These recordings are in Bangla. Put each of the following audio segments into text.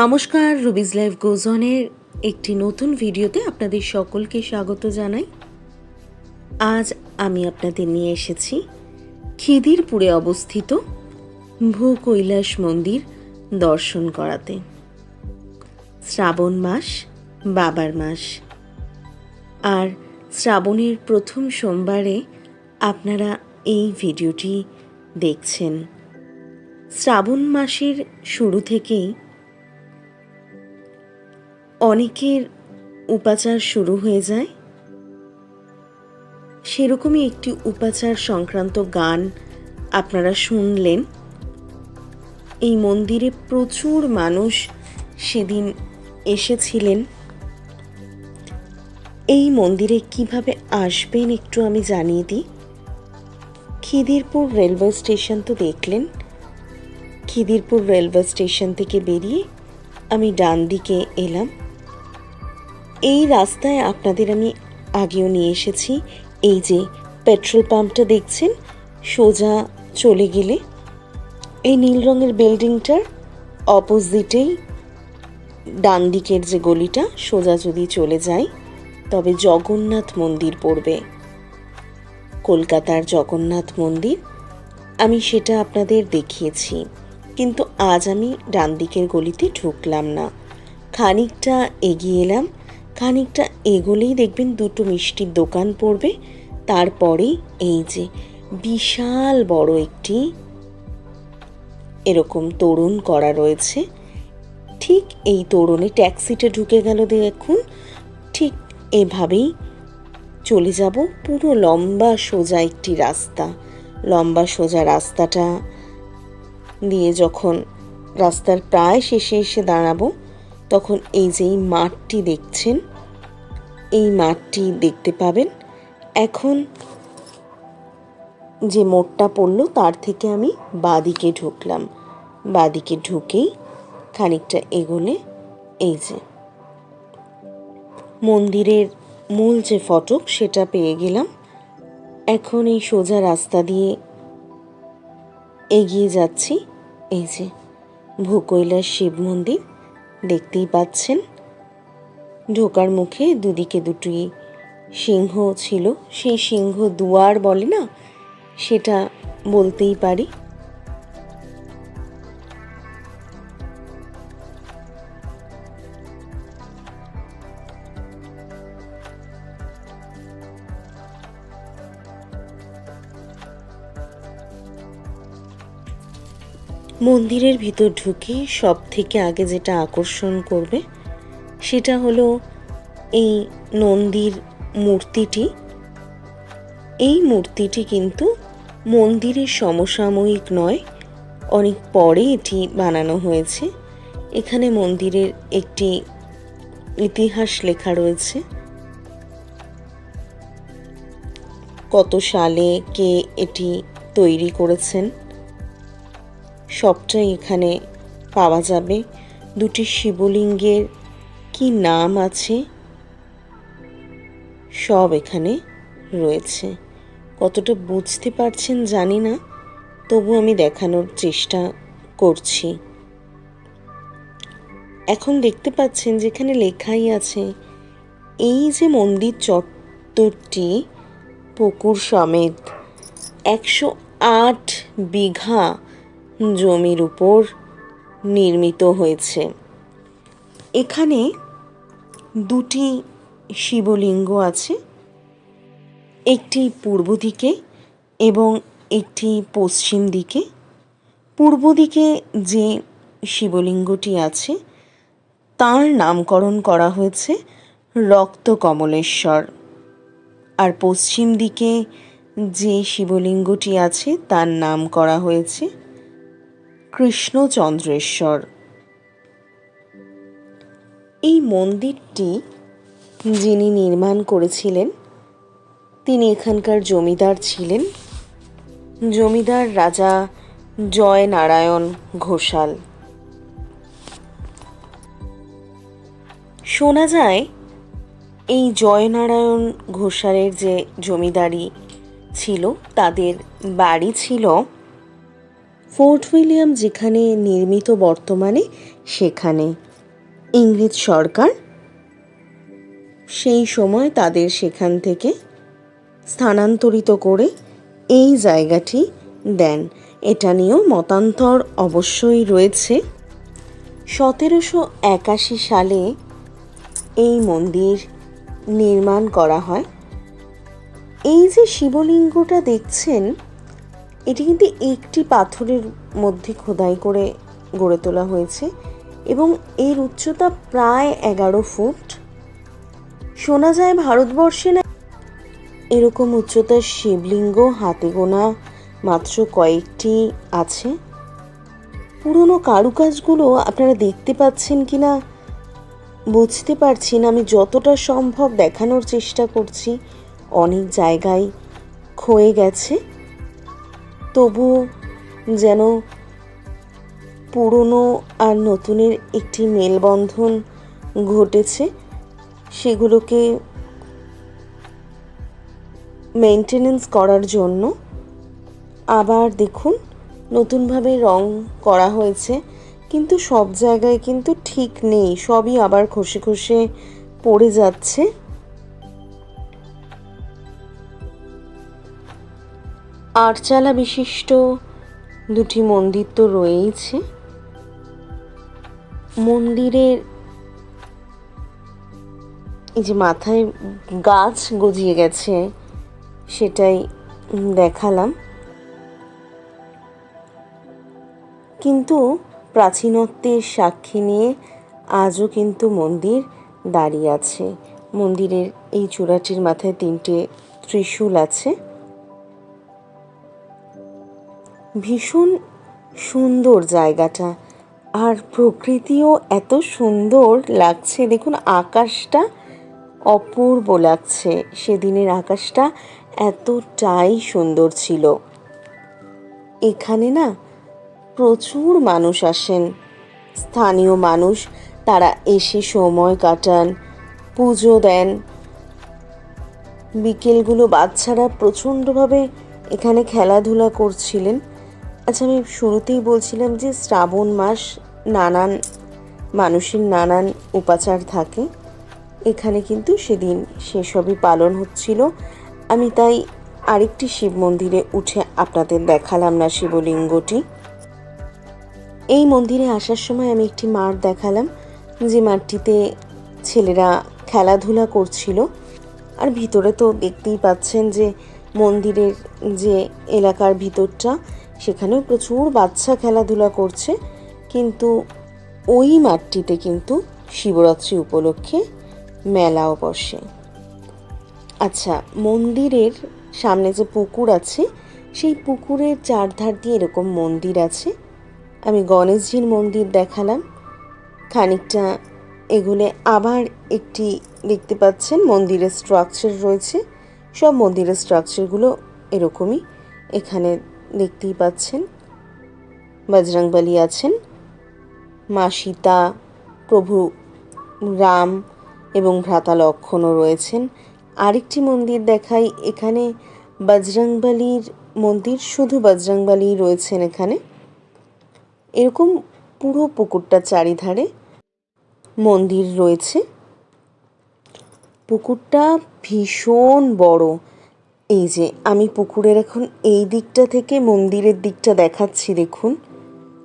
নমস্কার, রুবিজ লাইফ গোজনের একটি নতুন ভিডিওতে আপনাদের সকলকে স্বাগত জানাই। আজ আমি আপনাদের নিয়ে এসেছি খিদিরপুরে অবস্থিত ভূ কৈলাস মন্দির দর্শন করাতে। শ্রাবণ মাস, বাবার মাস। আর শ্রাবণের প্রথম সোমবারে আপনারা এই ভিডিওটি দেখছেন। শ্রাবণ মাসের শুরু থেকেই অনেকের উপাচার শুরু হয়ে যায়। সেরকমই একটি উপাচার সংক্রান্ত গান আপনারা শুনলেন। এই মন্দিরে প্রচুর মানুষ সেদিন এসেছিলেন। এই মন্দিরে কীভাবে আসবেন একটু আমি জানিয়ে দিই। খিদিরপুর রেলওয়ে স্টেশন তো দেখলেন। খিদিরপুর রেলওয়ে স্টেশন থেকে বেরিয়ে আমি ডান দিকে এলাম। এই রাস্তায় আপনাদের আমি আগেও নিয়ে এসেছি। এই যে পেট্রোল পাম্পটা দেখছেন, সোজা চলে গেলে। এই নীল রঙের বিল্ডিংটার অপোজিটেই ডান দিকের যে গলিটা, সোজা যদি চলে যায় তবে জগন্নাথ মন্দির পড়বে। কলকাতার জগন্নাথ মন্দির, আমি সেটা আপনাদের দেখিয়েছি। কিন্তু আজ আমি ডান দিকের গলিতে ঢুকলাম না। খানিকটা এগিয়ে এলাম খানিকটা এগোলেই দেখবেন দুটো মিষ্টির দোকান পড়বে। তারপরেই এই যে বিশাল বড় একটি এরকম তোরণ করা রয়েছে। ঠিক এই তোরণে ট্যাক্সিটা ঢুকে গেল দেখুন। ঠিক এভাবেই চলে যাব পুরো লম্বা সোজা একটি রাস্তা। লম্বা সোজা রাস্তাটা দিয়ে যখন রাস্তার প্রায় শেষে এসে দাঁড়াবো তখন এই যে এই মাঠটি দেখছেন, এই মাঠটি দেখতে পাবেন। এখন যে মোড়টা পড়ল, তার থেকে আমি বাদিকে ঢুকলাম। বাদিকে ঢুকেই খানিকটা এগোলে এই যে মন্দিরের মূল যে ফটক, সেটা পেয়ে গেলাম। এখন এই সোজা রাস্তা দিয়ে এগিয়ে যাচ্ছি। এই যে ভূকৈলাস শিব মন্দির। দেখতেই পাচ্ছেন। ঢোকার মুখে দুদিকে দুটি সিংহ ছিল। সেই সিংহ দুয়ার বলে না? সেটা বলতেই পারি। মন্দিরের ভিতর ঢুকে সব থেকে আগে যেটা আকর্ষণ করবে সেটা হলো এই নন্দীর মূর্তিটি। এই মূর্তিটি কিন্তু মন্দিরের সমসাময়িক নয়, অনেক পরে এটি বানানো হয়েছে। এখানে মন্দিরের একটি ইতিহাস লেখা রয়েছে। কত সালে কে এটি তৈরি করেছেন? সবটাই এখানে পাওয়া যাবে। দুটি শিবলিঙ্গের কি নাম আছে? সব এখানে রয়েছে। কতটা বুঝতে পারছেন জানি না, তবু আমি দেখানোর চেষ্টা করছি। এখন দেখতে পাচ্ছেন যেখানে লেখাই আছে, এই যে মন্দির চত্বরটি পুকুর সমেত একশো আট বিঘা জমির উপর নির্মিত হয়েছে। এখানে দুটি শিবলিঙ্গ আছে, একটি পূর্ব দিকে এবং একটি পশ্চিম দিকে। পূর্ব দিকে যে শিবলিঙ্গটি আছে, তার নামকরণ করা হয়েছে রক্ত কমলেশ্বর আর পশ্চিম দিকে যে শিবলিঙ্গটি আছে, তার নাম করা হয়েছে কৃষ্ণচন্দ্রেশ্বর। এই মন্দিরটি যিনি নির্মাণ করেছিলেন, তিনি এখানকার জমিদার ছিলেন। জমিদার রাজা জয় নারায়ণ ঘোষাল। শোনা যায়, এই জয়নারায়ণ ঘোষালের যে জমিদারি ছিল, তাদের বাড়ি ছিল ফোর্ট উইলিয়াম যেখানে নির্মিত বর্তমানে, সেখানে। ইংরেজ সরকার সেই সময় তাদের সেখান থেকে স্থানান্তরিত করে এই জায়গাটি দেন। এটা নিয়েও মতান্তর অবশ্যই রয়েছে। সতেরোশো একাশি সালে এই মন্দির নির্মাণ করা হয়। এই যে শিবলিঙ্গটা দেখছেন এটি কিন্তু একটি পাথরের মধ্যে খোদাই করে গড়ে তোলা হয়েছে এবং এর উচ্চতা প্রায় এগারো ফুট। শোনা যায় ভারতবর্ষে না এরকম উচ্চতার শিবলিঙ্গ হাতে গোনা মাত্র কয়েকটি আছে। পুরনো কারুকাজগুলো আপনারা দেখতে পাচ্ছেন কি না বুঝতে পারছি না। আমি যতটা সম্ভব দেখানোর চেষ্টা করছি। অনেক জায়গায় ক্ষয়ে গেছে। তবু যেন পুরনো আর নতুনের একটি মেলবন্ধন ঘটেছে, সেগুলোকে মেনটেনেন্স করার জন্য। আবার দেখুন, নতুনভাবে রং করা হয়েছে, কিন্তু সব জায়গায় কিন্তু ঠিক নেই, সবই আবার খসে খসে পড়ে যাচ্ছে। আটচালা বিশিষ্ট দুটি মন্দির তো রয়েইছে। মন্দিরের এই যে মাথায় গাছ গজিয়ে গেছে, সেটাই দেখালাম। কিন্তু প্রাচীনত্বের সাক্ষী নিয়ে আজও কিন্তু মন্দির দাঁড়িয়ে আছে। মন্দিরের এই চূড়াটির মাথায় তিনটে ত্রিশূল আছে। ভীষণ সুন্দর জায়গাটা। আর প্রকৃতিও এত সুন্দর লাগছে। দেখুন, আকাশটা অপূর্ব লাগছে। সেদিনের আকাশটা এতটাই সুন্দর ছিল। এখানে না প্রচুর মানুষ আসেন। স্থানীয় মানুষ, তারা এসে সময় কাটান, পুজো দেন। বিকেলগুলো বাচ্চারা প্রচণ্ডভাবে এখানে খেলাধুলা করছিলেন। আচ্ছা আমি শুরুতেই বলছিলাম যে শ্রাবণ মাস নানান মানুষের নানান উপাচার থাকে। এখানে কিন্তু সেদিন সেসবই পালন হচ্ছিল। আমি তাই আরেকটি শিব মন্দিরে উঠে আপনাদের দেখালাম না শিবলিঙ্গটি। এই মন্দিরে আসার সময় আমি একটি মাঠ দেখালাম, যে মাঠটিতে ছেলেরা খেলাধুলা করছিল। আর ভিতরে তো দেখতেই পাচ্ছেন যে মন্দিরের যে এলাকার ভিতরটা সেখানেও প্রচুর বাচ্চা খেলাধুলা করছে, কিন্তু ওই মাঠটিতে কিন্তু শিবরাত্রি উপলক্ষে মেলাও বসে। আচ্ছা মন্দিরের সামনে যে পুকুর আছে, সেই পুকুরের চারধার দিয়ে এরকম মন্দির আছে? আমি গণেশজির মন্দির দেখালাম। খানিকটা এগুলে আবার একটি দেখতে পাচ্ছেন, মন্দিরের স্ট্রাকচার রয়েছে। সব মন্দিরের স্ট্রাকচারগুলো এরকমই। এখানে দেখতেই পাচ্ছেন। বজরংবলী আছেন। মা সীতা, প্রভু রাম এবং ভ্রাতা লক্ষণও রয়েছেন। আরেকটি মন্দির দেখাই এখানে। বজরংবলীর মন্দির শুধু বজরংবলী রয়েছেন এখানে। এরকম পুরো পুকুরটা চারিধারে মন্দির রয়েছে। পুকুরটা ভীষণ বড়। এই যে, আমি পুকুরের এখন এই দিকটা থেকে মন্দিরের দিকটা দেখাচ্ছি, দেখুন।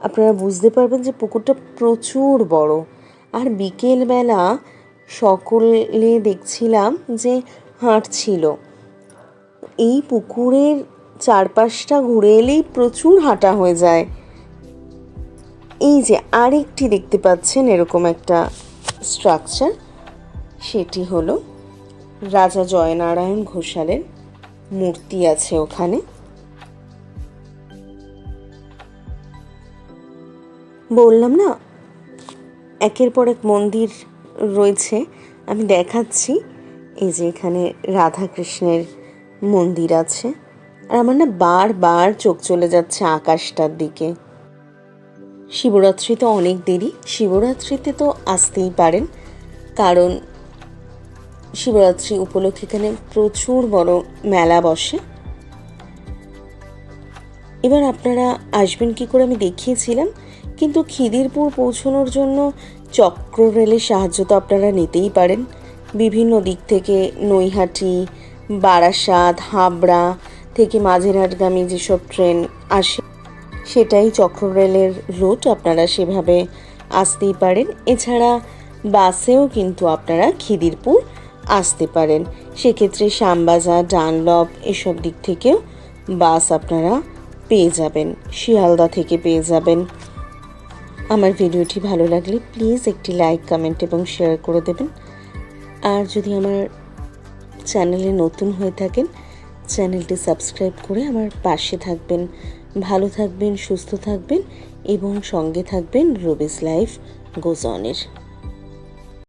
আপনারা বুঝতে পারবেন যে পুকুরটা প্রচুর বড়। আর বিকেলবেলা সকলে দেখছিলাম যে হাঁটছিল। এই পুকুরের চারপাশটা ঘুরে এলেই প্রচুর হাঁটা হয়ে যায়। এই যে, আরেকটি দেখতে পাচ্ছেন এরকম একটা স্ট্রাকচার। সেটি হলো রাজা জয়নারায়ণ ঘোষালের মূর্তি আছে ওখানে। বললাম, না, একের পর এক মন্দির রয়েছে, আমি দেখাচ্ছি। এই যে এখানে রাধা কৃষ্ণের মন্দির আছে। আর আমার না বারবার চোখ চলে যাচ্ছে আকাশটার দিকে। শিবরাত্রি তো অনেক দেরি, শিবরাত্রিতে তো আসতেই পারেন। কারণ শিবরাত্রি উপলক্ষে এখানে প্রচুর বড় মেলা বসে। এবার আপনারা আসবেন কি করে আমি দেখিয়েছিলাম, কিন্তু খিদিরপুর পৌঁছানোর জন্য চক্র রেলের সাহায্য তো আপনারা নিতেই পারেন। বিভিন্ন দিক থেকে নৈহাটি, বারাসাত, হাবড়া থেকে মাঝেরহাটগামী যেসব ট্রেন আসে, সেটাই চক্র রেলের রুট আপনারা সেভাবে আসতেই পারেন। এছাড়া বাসেও কিন্তু আপনারা খিদিরপুর আসতে পারেন। সেক্ষেত্রে শ্যামবাজার, ডানলপ এসব দিক থেকেও বাস আপনারা পেয়ে যাবেন। শিয়ালদা থেকে পেয়ে যাবেন। আমার ভিডিওটি ভালো লাগলে প্লিজ একটি লাইক, কমেন্ট এবং শেয়ার করে দেবেন। আর যদি আমার চ্যানেলে নতুন হয়ে থাকেন, চ্যানেলটি সাবস্ক্রাইব করে আমার পাশে থাকবেন। ভালো থাকবেন, সুস্থ থাকবেন এবং সঙ্গে থাকবেন রবিস লাইফ গোজনের